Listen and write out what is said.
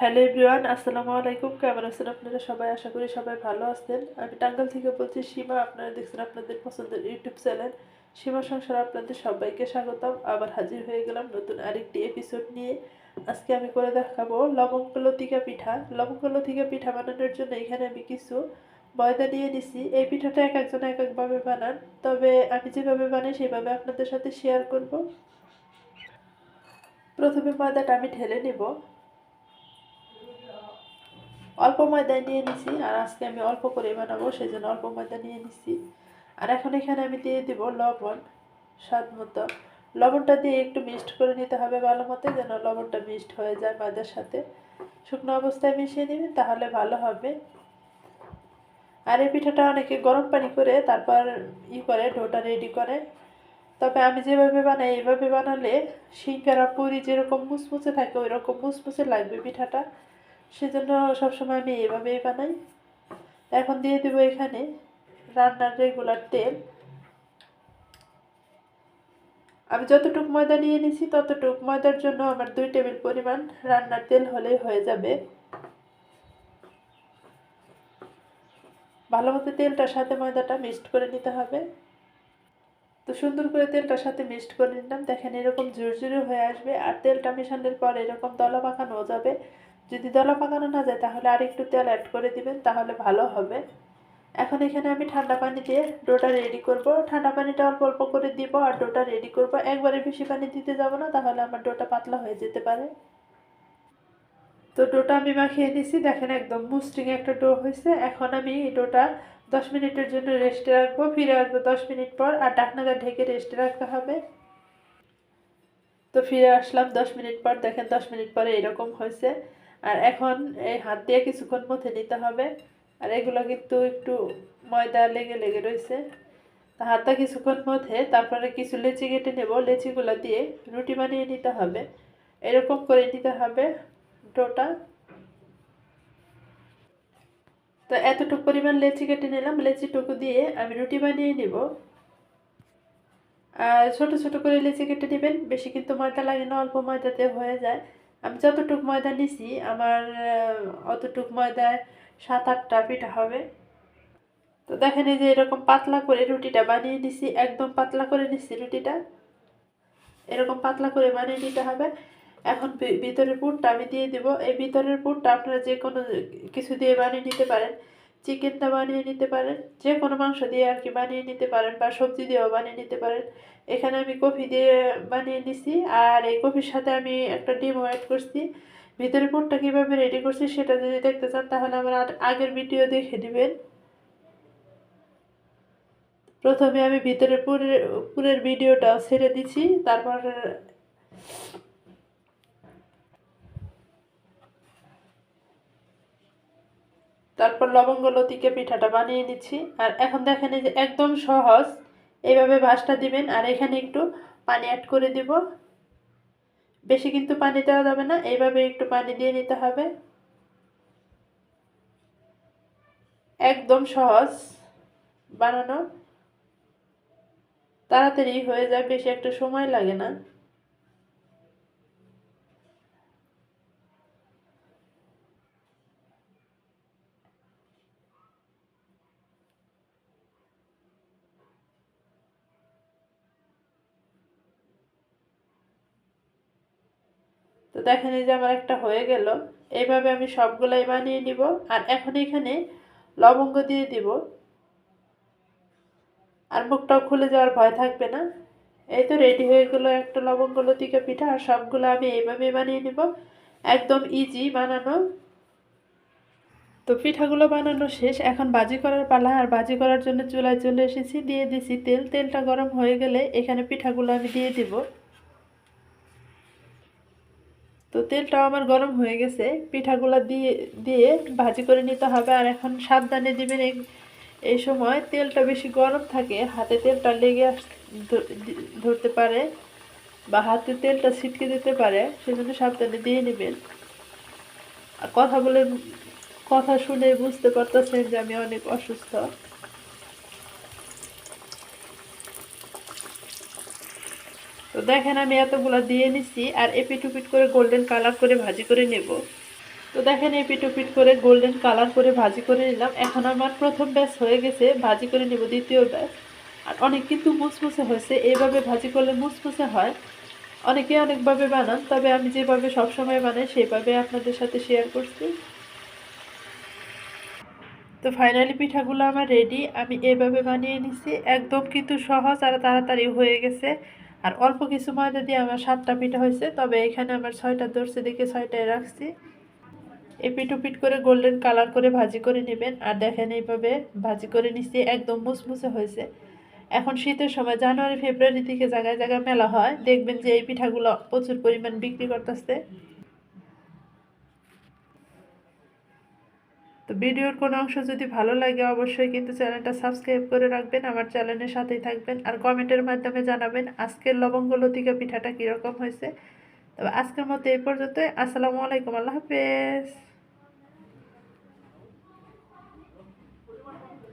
Hello everyone, আসসালামু আলাইকুম। কেমন আছেন আপনারা সবাই? আশা করি সবাই ভালো আছেন। আমি টাঙ্গাল থেকে বলছি, সীমা, আপনারা দেখছেন আপনাদের পছন্দের ইউটিউব চ্যানেল। সীমা সংসার আপনাদের সবাইকে স্বাগতম। আবার হাজির হয়ে গেলাম নতুন আরেকটি এপিসোড নিয়ে। আজকে আমি করে দেখাবো লবঙ্গ লতিকা পিঠা। লবঙ্গ লতিকা পিঠা বানানোর জন্য এখানে আমি কিছু ময়দা নিয়ে নিছি। এই পিঠাটা এক একজন এক একভাবে বানান। তবে আমি যেভাবে বানাই, সেভাবে আপনাদের সাথে শেয়ার করব। প্রথমে ময়দাটা আমি ঢেলে নেব। অল্প ময়দা নিয়ে নিছি, আর আজকে আমি অল্প করে বানাবো সেই জন্য অল্প ময়দা নিয়ে নিছি। আর এখন এখানে আমি দিয়ে দিব লবণ, স্বাদ মতো। লবণটা দিয়ে একটু মিক্সড করে নিতে হবে ভালো মতো, যেন লবণটা মিক্সড হয়ে যায় ময়দার সাথে। শুকনো অবস্থায় মিশিয়ে নেবেন, তাহলে ভালো হবে। আর এই পিঠাটা অনেকে গরম পানি করে, তারপর ই করে, ডোটা রেডি করে। তবে আমি যেভাবে বানাই, এইভাবে বানালে সিঙ্গারা পুরি যেরকম মুচমুচে থাকে ওই রকম মুচমুচে লাগবে পিঠাটা। সেজন্য সবসময় আমি এভাবেই বানাই। এখন দিয়ে দেবো এখানে রান্নার রেগুলার তেল। আমি যতটুকু ময়দা নিয়ে নিছি ততটুকু ময়দার জন্য আমার দুই টেবিল পরিমাণ রান্নার তেল হলেই হয়ে যাবে। ভালো মতো তেলটার সাথে ময়দাটা মিক্সড করে নিতে হবে। তো সুন্দর করে তেলটার সাথে মিক্সড করে নিলাম। দেখেন এরকম ঝুরঝুরে হয়ে আসবে। আর তেলটা মেশানোর পর এরকম দলা পাকানো যাবে। যদি দলা পাকানো না যায়, তাহলে আর একটু তেল অ্যাড করে দিবেন, তাহলে ভালো হবে। এখন এখানে আমি ঠান্ডা পানি দিয়ে ডোটা রেডি করব। ঠান্ডা পানিটা অল্প অল্প করে দিব আর ডোটা রেডি করব। একবারে বেশি পানি দিতে যাব না, তাহলে আমার ডোটা পাতলা হয়ে যেতে পারে। তো ডোটা আমি মাখিয়ে নিছি। দেখেন একদম মুস্টিং একটা ডো হয়েছে। এখন আমি এই ডোটা দশ মিনিটের জন্য রেস্টে রাখব। ফিরে আসব দশ মিনিট পর আর ডাকনাটা ঢেকে রেস্টে রাখতে হবে। তো ফিরে আসলাম দশ মিনিট পর। দেখেন দশ মিনিট পরে এরকম হয়েছে। আর এখন এই হাত দিয়ে কিছুক্ষণ মধ্যে নিতে হবে। আর এগুলো কিন্তু একটু ময়দা লেগে লেগে রয়েছে। তা হাতটা কিছুক্ষণ মধ্যে তারপরে কিছু লেচি কেটে নেব। লেচিগুলো দিয়ে রুটি বানিয়ে নিতে হবে। এরকম করে নিতে হবে ডোটা। তো এতটুকু পরিমাণ লেচি কেটে নিলাম। লেচিটুকু দিয়ে আমি রুটি বানিয়ে নিব। আর ছোট ছোট করে লেচি কেটে নেবেন। বেশি কিন্তু ময়দা লাগে না, অল্প ময়দাতে হয়ে যায়। আমি যতটুক ময়দা নিছি, আমার অতটুক ময়দায় সাত আটটা পিঠা হবে। তো দেখেন এই যে এরকম পাতলা করে রুটিটা বানিয়ে নিছি, একদম পাতলা করে নিছি রুটিটা। এরকম পাতলা করে বানিয়ে নিতে হবে। এখন ভিতরের পুরটা আমি দিয়ে দিব। এই ভিতরের পুরটা আপনারা যে কোনো কিছু দিয়ে বানিয়ে নিতে পারেন। চিকেনটা বানিয়ে নিতে পারেন যে কোনো মাংস দিয়ে আর কি বানিয়ে নিতে পারেন বা সবজি দিয়েও বানিয়ে নিতে পারেন। এখানে আমি কফি দিয়ে বানিয়ে নিছি, আর এই কফির সাথে আমি একটা ডিম অ্যাড করছি। ভিতরে পুরটা কীভাবে রেডি করছি সেটা যদি দেখতে চান, তাহলে আমার আগের ভিডিও দেখে নেবেন প্রথমে আমি ভিতরে পুরের পুরের ভিডিওটাও ছেড়ে দিছি, তারপর তারপর লবঙ্গ, লতিকে, পিঠাটা বানিয়ে নিচ্ছি। আর এখন দেখেন এই যে একদম সহজ। এইভাবে ভাসটা দিবেন, আর এখানে একটু পানি অ্যাড করে দিব। বেশি কিন্তু পানি দেওয়া যাবে না, এইভাবে একটু পানি দিয়ে নিতে হবে। একদম সহজ বানানো। তাড়াতাড়ি হয়ে যায়, বেশি একটা সময় লাগে না। দেখেন এই যে আমার একটা হয়ে গেল। এইভাবে আমি সবগুলাই বানিয়ে নিব আর এখন এখানে লবঙ্গ দিয়ে দিব। আর মুখটাও খুলে যাওয়ার ভয় থাকবে না। এই তো রেডি হয়ে গেলো একটা লবঙ্গ লতিকা পিঠা আর সবগুলো আমি এইভাবেই বানিয়ে নিব। একদম ইজি বানানো। তো পিঠাগুলো বানানো শেষ। এখন বাজি করার পালা আর বাজি করার জন্য চুলায় চলে এসেছি। দিয়ে দিছি তেল। তেলটা গরম হয়ে গেলে এখানে পিঠাগুলো আমি দিয়ে দিব। তো তেলটাও আমার গরম হয়ে গেছে। পিঠাগুলো দিয়ে দিয়ে ভাজি করে নিতে হবে। আর এখন সাবধানে দিবেন এই সময় তেলটা বেশি গরম থাকে, হাতে তেলটা লেগে ধরতে পারে বা হাতে তেলটা ছিটকে দিতে পারে, সেজন্য সাবধানে দিয়ে নেবেন। আর কথা বলে, কথা শুনে বুঝতে পারতেছেন যে আমি অনেক অসুস্থ। দেখেন, আমি এতগুলো দিয়ে নিছি আর এপিট উপিট করে গোল্ডেন কালার করে ভাজি করে নেব। তো দেখেন এই পিটো পিট করে গোল্ডেন কালার করে ভাজি করে নিলাম। এখন আমার প্রথম ব্যাচ হয়ে গেছে, ভাজি করে নেব দ্বিতীয় ব্যাচ আর অনেক কিন্তু মুসমুসে হয়েছে, এইভাবে ভাজি করলে মুসমুসে হয়। অনেকে অনেকভাবে বানান, তবে আমি যেভাবে সবসময় বানাই সেভাবে আপনাদের সাথে শেয়ার করছি। তো ফাইনালি পিঠাগুলো আমার রেডি আমি এভাবে বানিয়ে নিছি। একদম কিন্তু সহজ আর তাড়াতাড়ি হয়ে গেছে। আর অল্প কিছু ময়দা দিয়ে আমার সাতটা পিঠা হয়েছে, তবে এখানে আমার ছয়টা দর্শে দেখে ছয়টায় রাখছি। পিঠ করে গোল্ডেন কালার করে ভাজি করে নেবেন। আর দেখেন এইভাবে ভাজি করে নিচ্ছি, একদম মুসমুসে হয়েছে। এখন শীতের সময় জানুয়ারি ফেব্রুয়ারি থেকে জায়গায় জায়গায় মেলা হয়। দেখবেন যে এই পিঠাগুলো প্রচুর পরিমাণ বিক্রি করতেছে। তো ভিডিওর কোনো অংশ যদি ভালো লাগে, অবশ্যই কিন্তু চ্যানেলটা সাবস্ক্রাইব করে রাখবেন, আমার চ্যানেলের সাথেই থাকবেন আর কমেন্টের মাধ্যমে জানাবেন আজকের লবঙ্গ লতিকা পিঠাটা কীরকম হয়েছে। তবে আজকের মতো এই পর্যন্তই, আসসালামু আলাইকুম, আল্লাহ হাফেজ।